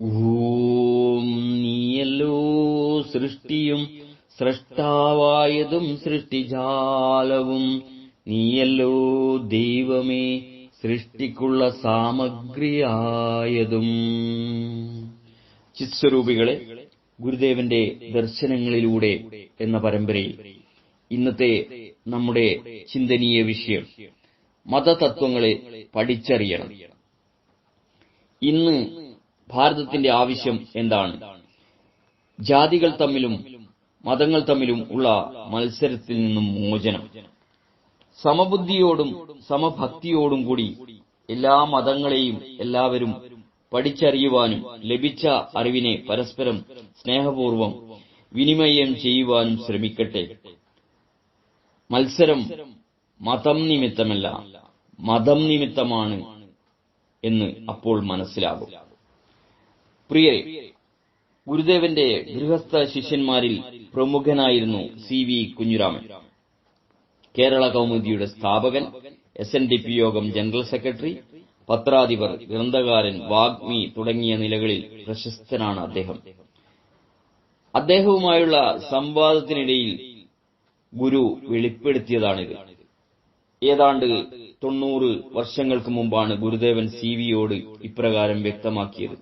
ഓം നീയല്ലോ സൃഷ്ടിയും സൃഷ്ടാവായതും സൃഷ്ടിജാലവും. നീയല്ലോ ദൈവമേ സൃഷ്ടിക്കുള്ള സാമഗ്രിയായതും. ചിത്സ്വരൂപികളെ ഗുരുദേവന്റെ ദർശനങ്ങളിലൂടെ എന്ന പരമ്പരയിൽ ഇന്നത്തെ നമ്മുടെ ചിന്തനീയ വിഷയം മതതത്വങ്ങളെ പഠിച്ചറിയണം. ഇന്ന് ഭാരതത്തിന്റെ ആവശ്യം എന്താണ്? ജാതികൾ തമ്മിലും മതങ്ങൾ തമ്മിലും ഉള്ള മത്സരത്തിൽ നിന്നും മോചനം. സമബുദ്ധിയോടും സമഭക്തിയോടും കൂടി എല്ലാ മതങ്ങളെയും എല്ലാവരും പഠിച്ചറിയുവാനും ലഭിച്ച അറിവിനെ പരസ്പരം സ്നേഹപൂർവം വിനിമയം ചെയ്യുവാനും ശ്രമിക്കട്ടെ. മത്സരം മതം നിമിത്തമല്ല മതം നിമിത്തമാണ് എന്ന് അപ്പോൾ മനസ്സിലാകും. പ്രിയരെ ഗുരുദേവന്റെ ഗൃഹസ്ഥ ശിഷ്യന്മാരിൽ പ്രമുഖനായിരുന്നു സി വി കുഞ്ഞുരാമൻ. കേരള കൗമുദിയുടെ സ്ഥാപകൻ S N D P Yogam general secretary പത്രാധിപർ ഗ്രന്ഥകാരൻ വാഗ്മി തുടങ്ങിയ നിലകളിൽ പ്രശസ്തനാണ് അദ്ദേഹം. അദ്ദേഹവുമായുള്ള സംവാദത്തിനിടയിൽ ഗുരു വെളിപ്പെടുത്തിയതാണിത്. ഏതാണ്ട് തൊണ്ണൂറ് വർഷങ്ങൾക്ക് മുമ്പാണ് ഗുരുദേവൻ സി വിയോട് ഇപ്രകാരം വ്യക്തമാക്കിയത്.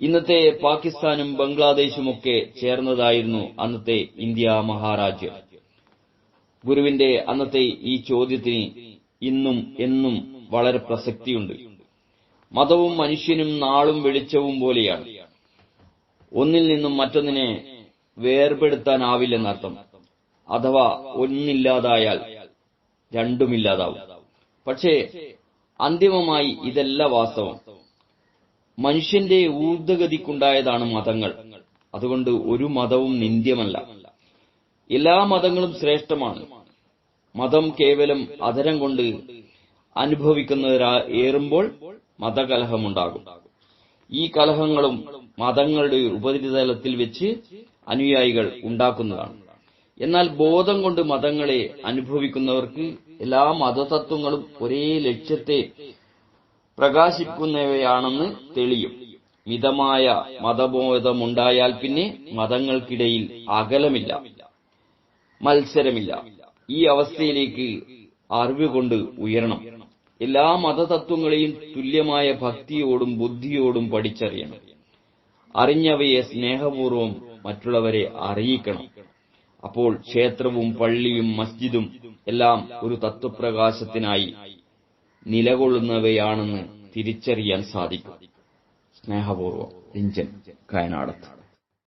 ഇന്നത്തെ പാകിസ്ഥാനും ബംഗ്ലാദേശുമൊക്കെ ചേർന്നതായിരുന്നു അന്നത്തെ ഇന്ത്യ മഹാരാജ്യം. ഗുരുവിന്റെ അന്നത്തെ ഈ ചോദ്യത്തിന് ഇന്നും എന്നും വളരെ പ്രസക്തിയുണ്ട്. മതവും മനുഷ്യനും നാളും വെളിച്ചവും പോലെയാണ്. ഒന്നിൽ നിന്നും മറ്റൊന്നിനെ വേർപെടുത്താനാവില്ലെന്നർത്ഥം. അഥവാ ഒന്നില്ലാതായാൽ രണ്ടുമില്ലാതാവും. പക്ഷേ അന്തിമമായി ഇതല്ല വാസ്തവം. മനുഷ്യന്റെ ഊർദ്ധഗതിക്കുണ്ടായതാണ് മതങ്ങൾ. അതുകൊണ്ട് ഒരു മതവും നിന്ദ്യമല്ല. എല്ലാ മതങ്ങളും ശ്രേഷ്ഠമാണ്. മതം കേവലം അധരം കൊണ്ട് അനുഭവിക്കുന്നവരാ ഏറുമ്പോൾ മതകലഹമുണ്ടാകും. ഈ കലഹങ്ങളും മതങ്ങളുടെ ഉപരിതലത്തിൽ വെച്ച് അനുയായികൾ ഉണ്ടാക്കുന്നതാണ്. എന്നാൽ ബോധം കൊണ്ട് മതങ്ങളെ അനുഭവിക്കുന്നവർക്ക് എല്ലാ മതതത്വങ്ങളും ഒരേ ലക്ഷ്യത്തെ പ്രകാശിക്കുന്നവയാണെന്ന് തെളിയും. മിതമായ മതബോധമുണ്ടായാൽ പിന്നെ മതങ്ങൾക്കിടയിൽ അകലമില്ല. മത്സരമില്ല. ഈ അവസ്ഥയിലേക്ക് അറിവ് കൊണ്ട് ഉയരണം. എല്ലാ മതതത്വങ്ങളെയും തുല്യമായ ഭക്തിയോടും ബുദ്ധിയോടും പഠിച്ചറിയണം. അറിഞ്ഞവയെ സ്നേഹപൂർവം മറ്റുള്ളവരെ അറിയിക്കണം. അപ്പോൾ ക്ഷേത്രവും പള്ളിയും മസ്ജിദും എല്ലാം ഒരു തത്വപ്രകാശത്തിനായി നിലകൊള്ളുന്നവയാണെന്ന് തിരിച്ചറിയാൻ സാധിക്കും. സ്നേഹപൂർവം രഞ്ജൻ കയനാടത്ത്.